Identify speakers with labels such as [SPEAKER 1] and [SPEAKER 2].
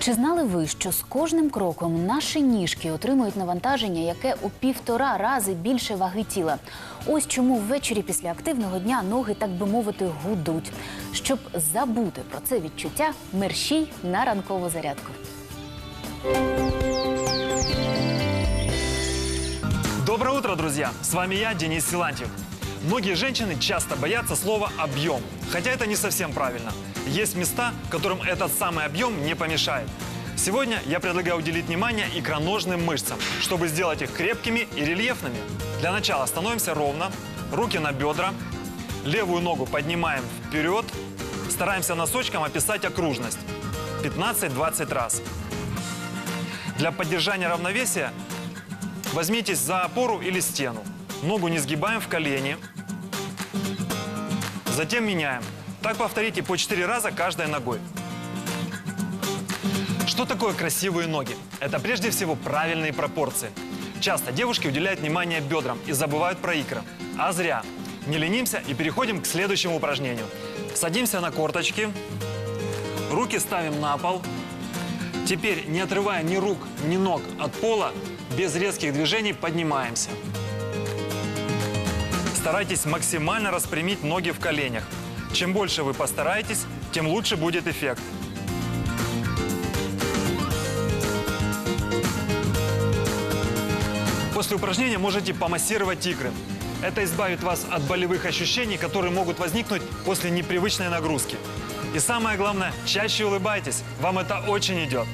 [SPEAKER 1] Чи знали ви, що з кожним кроком наші ніжки отримують навантаження, яке у півтора рази більше ваги тіла? Ось чому ввечері після активного дня ноги, так би мовити, гудуть. Щоб забути про це відчуття, мерщій на ранкову зарядку.
[SPEAKER 2] Доброе утро, друзья! С вами я, Денис Силантьев. Многие женщины часто боятся слова «объем», хотя это не совсем правильно. Есть места, которым этот самый объем не помешает. Сегодня я предлагаю уделить внимание икроножным мышцам, чтобы сделать их крепкими и рельефными. Для начала становимся ровно, руки на бедра, левую ногу поднимаем вперед, стараемся носочком описать окружность 15-20 раз. Для поддержания равновесия Возьмитесь за опору или стену. Ногу не сгибаем в колени. Затем меняем. Так повторите по 4 раза каждой ногой. Что такое красивые ноги? Это прежде всего правильные пропорции. Часто девушки уделяют внимание бедрам и забывают про икры. А зря. Не ленимся и переходим к следующему упражнению. Садимся на корточки. Руки ставим на пол. Теперь, не отрывая ни рук, ни ног от пола, без резких движений поднимаемся. Старайтесь максимально распрямить ноги в коленях. Чем больше вы постараетесь, тем лучше будет эффект. После упражнения можете помассировать икры. Это избавит вас от болевых ощущений, которые могут возникнуть после непривычной нагрузки. И самое главное, чаще улыбайтесь. Вам это очень идет.